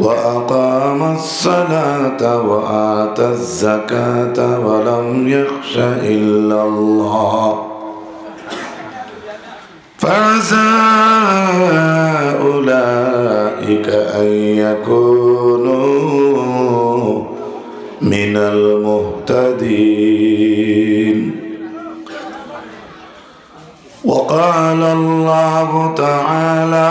وأقام الصلاة وآتى الزكاة ولم يخش إلا الله. فعسى أولئك أن يكونوا من المهتدين. وقال الله تعالى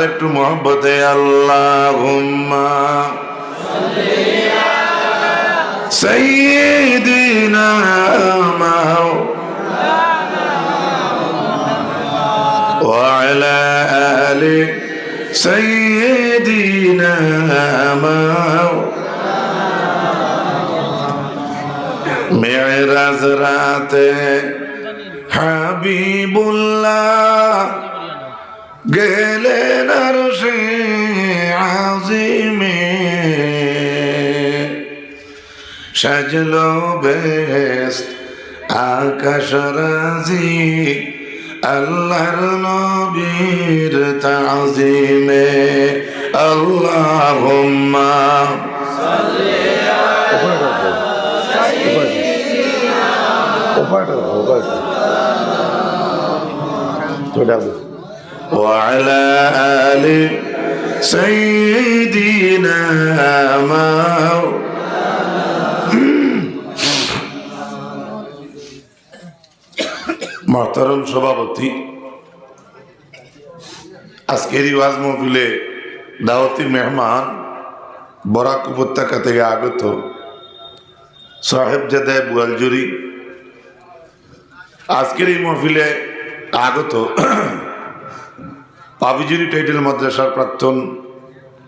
আরেকটু মোহব্বতে আল্লাহ সৈদিনা وعلى آل سيدنا معراج রাতে হাবিবুল্লাহ গেলেন আর সে আজিমে সাজলো বেশ আকাশ রাজি আল্লাহর নবীর তাজিমে আল্লাহুম্মা وعلى آل سيدنا مولانا মহতরম সভাপতি আজকের ওয়াজ মহফিলে দাওয়াতি মেহমান বরাক উপত্যকা থেকে আগত সাহেব জাদায় বুয়ালজুরি আজকের এই মহফিলে আগত পাবিজুরি টাইটেল মাদ্রাসার প্রাক্তন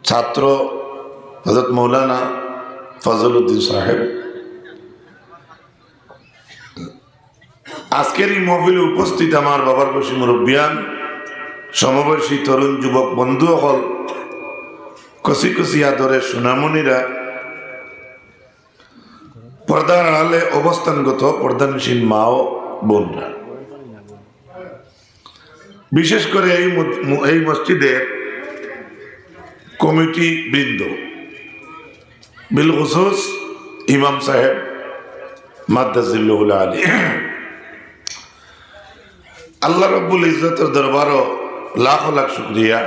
ছাত্র হজরত মৌলানা ফজল উদ্দিন সাহেব। আজকের এই মহফিলে উপস্থিত আমার বাবার বসী মুরব্বিয়ান সমবয়সী তরুণ যুবক বন্ধু হল কষি কষি আদরের সোনামণিরা, পর্দার আড়ালে অবস্থানগত পর্দানশীল মা ও বোনরা। বিশেষ করে এই এই মসজিদের কমিটি বৃন্দ বিল খুসুস ইমাম সাহেব মাদ্দাজিল্লুল আলী। আল্লাহ রব্বুল ইজ্জতের দরবারও লাখ লাখ শুক্রিয়া।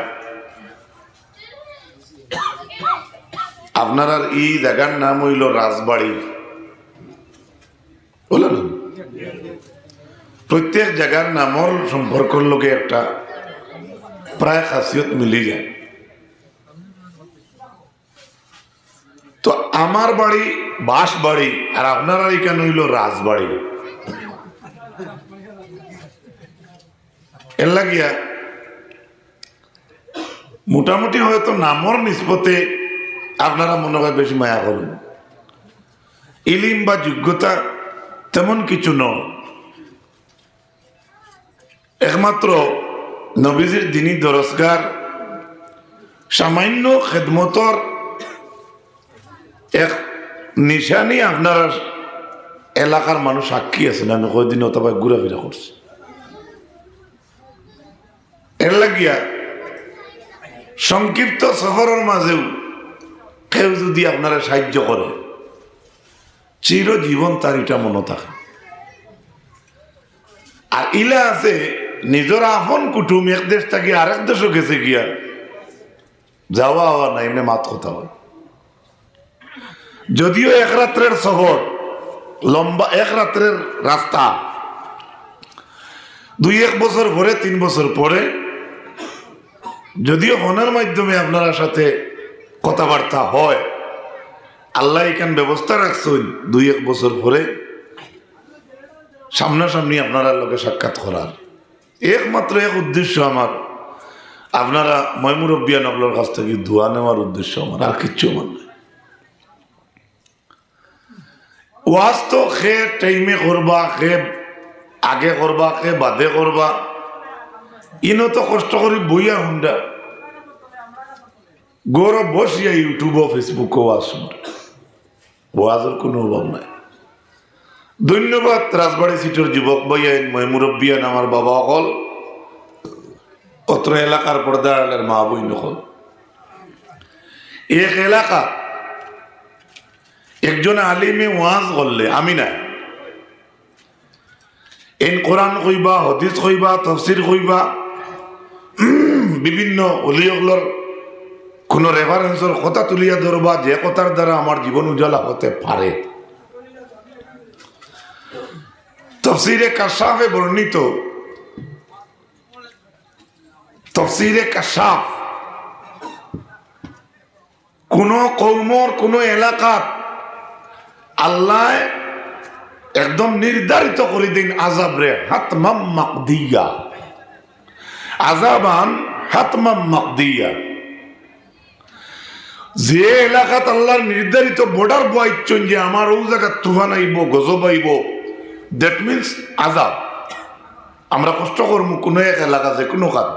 আপনার আর এই জায়গার নাম হইল রাজবাড়ি। বললেন প্রত্যেক জায়গার নামর সম্পর্কর লোকে একটা প্রায় খাসিয়ত মিলি যায়। তো আমার বাড়ি, বাস বাড়ি, আর আপনার এখানে হইল রাজবাড়ি এর লাগিয়া মোটামুটি হয়তো নামর নিষ্পতে আপনারা মনে হয় বেশি মায়া করবেন। ইলিম বা যোগ্যতা তেমন কিছু নয়। একমাত্র নবীজির দিনী দরসগার সামান্য খেদমতর এক নিশানি আপনার এলাকার মানুষ সাক্ষী আছেন আমি কয়দিন অথবা ঘুরাফেরা করছি। এর লাগিয়া সংক্ষিপ্ত সফরের মাঝেও কেউ যদি আপনারা সাহায্য করে, চিরজীবন তার এটা মনে থাকে। আর ইলা আছে নিজের আপন কুটুম এক দেশ থাকি আরেক দেশও গেছে গিয়া। যাওয়া হওয়া না এমনি মাত কথা হয়। যদিও এক রাত্রের শহর লম্বা এক রাত্রের রাস্তা, দুই এক বছর পরে, তিন বছর পরে, যদিও ফোনের মাধ্যমে আপনার সাথে কথাবার্তা হয়, আল্লাহ এখান ব্যবস্থা রাখছেন, দুই এক বছর পরে, সামনাসামনি আপনারা লোকে সাক্ষাৎ করার। একমাত্র এক উদ্দেশ্য আমার। আপনারা ময়মুরব্বিয়া নকলের কাছ থেকে ধোয়া নেওয়ার উদ্দেশ্য আমার, আর কিচ্ছু আমার নাই। ওয়াজ তো খে টাইমে করবা, খে আগে করবা, খে বাদে করবা। ইনো তো কষ্ট করি বইয়া হুন্ডা গৌরব বসিয়া ইউটিউব ফেসবুক ওয়াজ শুনটা ওয়াজের কোনো অভাব নাই। ধন্যবাদ, রাজবাড়ি সিটের যুবক ভাইয়ান ময়মুরব্বিয়ান আমার বাবা অকল। অত্র এলাকার পর্দার মা বই নকল এক এলাকা, একজন আলিমে ওয়াজ করলে, আমি না এন কোরআন কইবা, হদিস কইবা, তফসির কইবা, বিভিন্ন অলিয়গুলোর কোন রেফারেন্সের কথা তুলিয়া ধরবা, যে কথার দ্বারা আমার জীবন উজ্জ্বলা হতে পারে। তফসিরে কাশাফে বর্ণিত তফসিরে কাশাফ কোন কৌমর কোন এলাকাত আল্লাহ একদম নির্ধারিত করে দিন আজাব রে, হাতমাম আজাবান হাতমাম যে এলাকাত আল্লাহর নির্ধারিত বর্ডার বয়াচ্ছেন যে আমার ও জায়গা তুফান আইব, গজব আইব দ্যাট মিনস আজাব আমরা কষ্ট করব কোনো এক এলাকা যে কোনো কাজ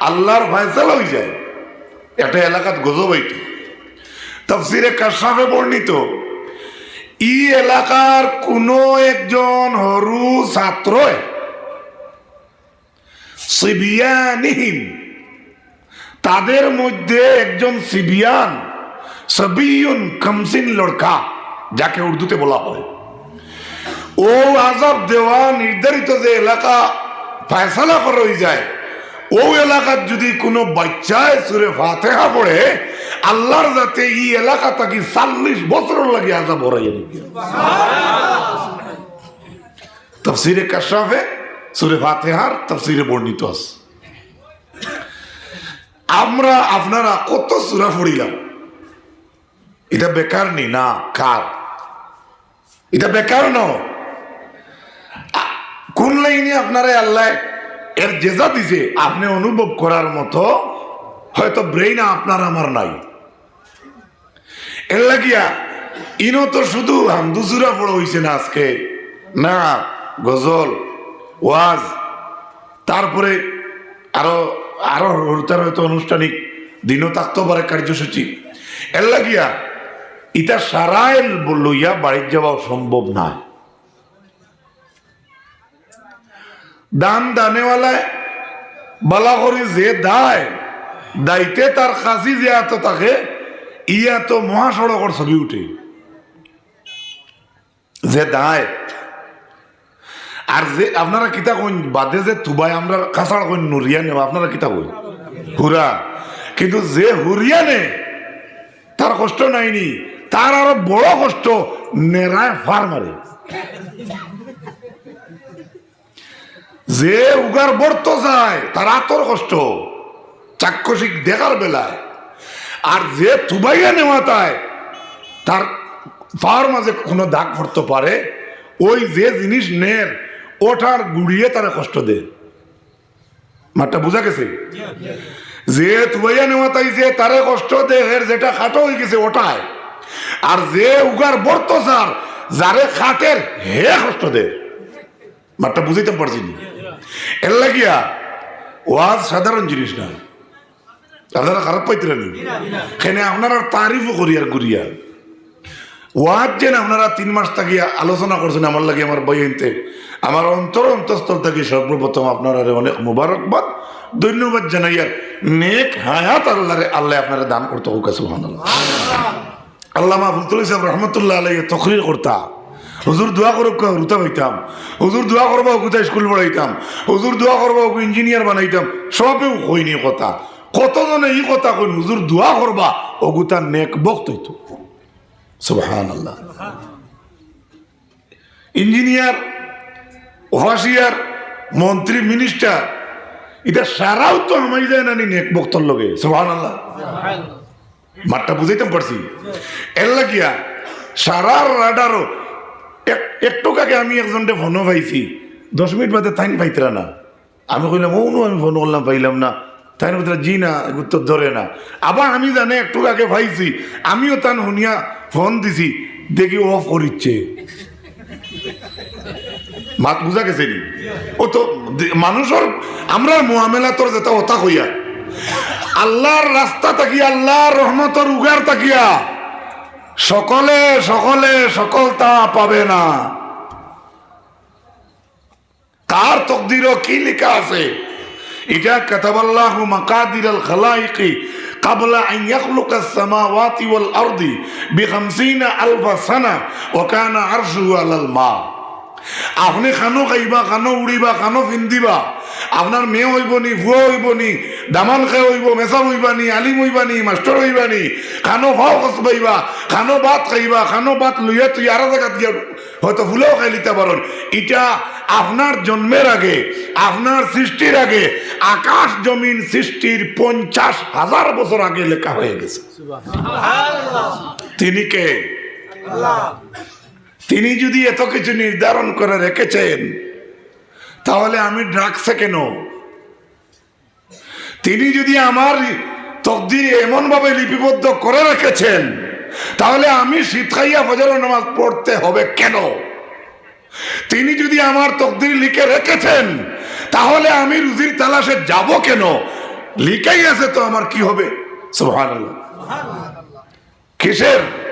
আল্লাহর ফয়সালা হয়ে যায়। একটা এলাকাত গজব আইতো তফসিরে কাশাফে বর্ণিত, ই এলাকার কোনো একজন হরু ছাত্র তাদের মধ্যে একজন সিবিয়ান সবিউন কমসিন লড়কা, যাকে উর্দুতে বলা হয়। ও আজাব দেওয়া নির্ধারিত যে এলাকা ফয়সালা করা যায়, ও এলাকার যদি কোনো বাচ্চায় সুরে ফাতেহা পড়ে, আল্লাহর যাতে এই এলাকা তাকে চাল্লিশ বছর লাগে আজাব হরাইয়া নিবে তফসিরে কাশাফে সুরে ফাতেহার তফসিরে বর্ণিত আছে। আমরা আপনারা কত সুরা পড়িলাম? এটা বেকার নি? না, কার? এটা বেকার ন আ- কোন লাইনে আপনারা আল্লাহ এর জেজা দিছে? আপনি অনুভব করার মতো হয়তো ব্রেইন আপনার আমার নাই। এর লাগিয়া ইনো তো শুধু হামদুসুরা পড়া হয়েছে না আজকে। না, গজল, ওয়াজ, তারপরে আরও আরও তার হয়তো আনুষ্ঠানিক দিনও থাকতে পারে কার্যসূচি। এর লাগিয়া ইটা সারাইল লইয়া বাড়ির যাওয়া সম্ভব না। দান দানেওয়ালায় বলা করি যে দায় দায়িত্বে তার কাশি যে এত থাকে ইয়া তো মহাসড়কর ছবি উঠে। যে দায়। আর যে আপনারা কিতা কইন, বাদে যে তুবাই আমরা কাঁচাড় কইন, নুরিয়া নেব, আপনারা কিতা কইন? হুরা। কিন্তু যে হুরিয়া নে, তার কষ্ট নাইনি, তার আরও বড় কষ্ট, নেড়ায় ফার মারে। যে উগার বর্ত যায়, তার আতর কষ্ট, চাক্ষুষিক দেখার বেলায়। আর যে তুবাইয়া নেওয়া তাই, তার পাওয়ার মাঝে কোনো দাগ পড়তে পারে, ওই যে জিনিস নের, ওঠার গুড়িয়ে তারা কষ্ট দে। মাঠটা বোঝা গেছে? যে তুবাইয়া নেওয়া তাই যে তারে কষ্ট দে এর যেটা খাটো হয়ে গেছে ওটায় আর যে উগার বর্ত সার যারে খাটের হে কষ্ট দে। মাঠটা বুঝাইতে পারছি না? এর লাগিয়া ওয়াজ সাধারণ জিনিস না আপনারা খারাপ পাইতেন এখানে আপনারা তারিফও করি আর করিয়া ওয়াজ যেন আপনারা তিন মাস থাকিয়া আলোচনা করছেন আমার লাগে আমার বইতে আমার অন্তর অন্তঃস্থল থেকে সর্বপ্রথম আপনারা অনেক মুবারকবাদ ধন্যবাদ জানাইয়ার নেক হায়াত আল্লাহরে আল্লাহ আপনারা দান করতে হোক সুবহানাল্লাহ আল্লাহ মাহফুল সাহেব রহমতুল্লাহ আলাই তকরির করতা হুজুর দোয়া করব রুতা হইতাম হুজুর দোয়া করব কোথা স্কুল পড়াইতাম? হুজুর দোয়া করব ইঞ্জিনিয়ার বানাইতাম। সবেও হইনি কথা। কতজনে এই কথা কই হুজুর দোয়া করবা অগুতা নেক বক্ত হইতো। সুবহান আল্লাহ ইঞ্জিনিয়ার ওভাসিয়ার মন্ত্রী মিনিস্টার এটা সারাও তো আমাই যায় না নেক বক্তর লগে। সুবহান আল্লাহ মাঠটা বুঝাইতাম পারছি? এর লাগিয়া সারার রাডারও একটু আগে আমি একজনকে ফোনও পাইছি। দশ মিনিট বাদে তাইন পাইতরা না। আমি কইলাম, ও আমি ফোন করলাম, পাইলাম না। তাই বলতে জি না উত্তর ধরে না। আবার আমি জানে একটু আগে পাইছি। আমিও তান শুনিয়া ফোন দিছি, দেখি অফ করিচ্ছে। মাত বুঝা গেছে নি? ও তো মানুষের আমরা মোয়ামেলা তোর যেটা ওতা হইয়া আল্লাহর রাস্তা তাকিয়া আল্লাহর রহমতর উগার তাকিয়া। সকলে সকলে সকলতা পাবে না কার তকদির কি লেখা আছে এটা কাতাবাল্লাহু মাকাদির আল খালাইকি قبل أن يخلق السماوات والأرض بخمسين ألف سنة وكان عرشه على الماء আপনি খানো খাইবা খানো উড়িবা খানো ফিন্দিবা আপনার মেয়ে হইব নি ভুয়া হইব নি দামান খাই হইব মেসা হইবা নি আলিম হইবা নি মাস্টার হইবা নি খানো ভাও খসবাইবা খানো ভাত খাইবা খানো ভাত লইয়া তুই আরও জায়গাত গিয়া হয়তো ভুলেও খাই লিতে পারেন এটা আপনার জন্মের আগে আপনার সৃষ্টির আগে আকাশ জমিন সৃষ্টির পঞ্চাশ হাজার বছর আগে লেখা হয়ে গেছে। তিনি কে? তিনি যদি এত কিছু নির্ধারণ করে রেখেছেন, তাহলে আমি ড্রাগসে কেন? তিনি যদি আমার তকদির এমন ভাবে লিপিবদ্ধ করে রেখেছেন, তাহলে আমি শীত খাইয়া ফজর নামাজ পড়তে হবে কেন? তিনি যদি আমার তকদির লিখে রেখেছেন, তাহলে আমি রুজির তালাশে যাব কেন? লিখেই আছে তো আমার কি হবে? সুবহানাল্লাহ। কিসের?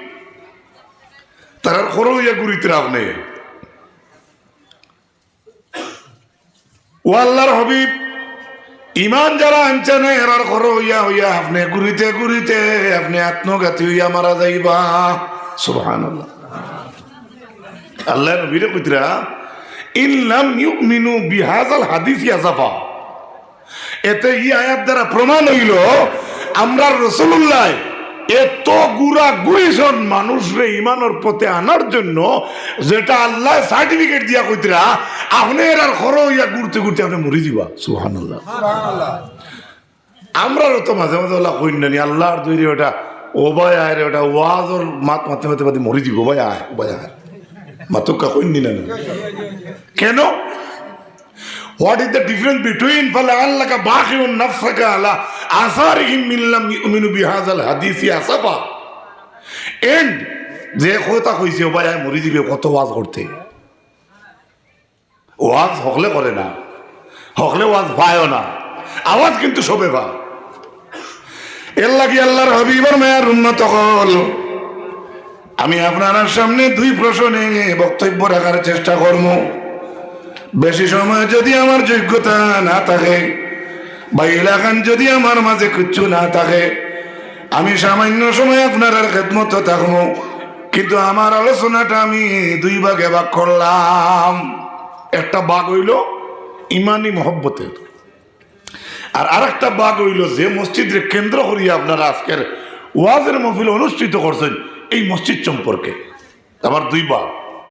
তারার খরো ইয়া ঘুরিতে আপনি ও আল্লাহর হবিব ইমান যারা আনছে না এরার খরো ইয়া হইয়া আপনি ঘুরিতে ঘুরিতে আপনি আত্মঘাতী হইয়া মারা যাইবা। সুবহান আল্লাহ নবীরে কইতরা ইল্লাম ইউমিনু বিহাজাল হাদিস ইয়াজাফা এতে ই আয়াত দ্বারা প্রমাণ হইল, আমরা রসুল্লাহ এত গুড়া গুড়িজন মানুষরে ইমানের পথে আনার জন্য যেটা আল্লাহ সার্টিফিকেট দিয়া কইতরা আপনি এর আর খরো ইয়া ঘুরতে ঘুরতে আপনি মরি দিবা সুহান আমরাও তো মাঝে মাঝে ওলা কই নানি আল্লাহর তৈরি ওটা, ও ভাই আয় রে, ওটা ওয়াজর মাত মাতে মাতে মরি দিব ভাই আয় ভাই আয়। মাতুকা কই নি না what is the difference between ফালে আল্লাহ বাকি নাফসাকা আলা আসার মিল্লাম ইউমিনু বিহাজ আল হাদিসি আসাফা এন্ড যে কথা কইছে ভাই, আমি মরি দিবে কত ওয়াজ করতে। ওয়াজ হকলে করে না। হকলে ওয়াজ পায়ও না। আওয়াজ কিন্তু সবে পা এর লাগি আল্লাহর হবিবর মায়ার উন্নত হল। আমি আপনার সামনে দুই প্রশ্নে বক্তব্য রাখার চেষ্টা করব। বেশি সময় যদি আমার যোগ্যতা না থাকে, বা এলাকান যদি আমার মাঝে কিচ্ছু না থাকে, আমি সামান্য সময় আপনার আর খেদমত থাকব। কিন্তু আমার আলোচনাটা আমি দুই ভাগে ভাগ করলাম। একটা বাঘ হইল ইমানি মহব্বতের, আর আরেকটা বাঘ হইল যে মসজিদের কেন্দ্র করিয়া আপনারা আজকের ওয়াজের মহফিল অনুষ্ঠিত করছেন এই মসজিদ সম্পর্কে। আমার দুই বাঘ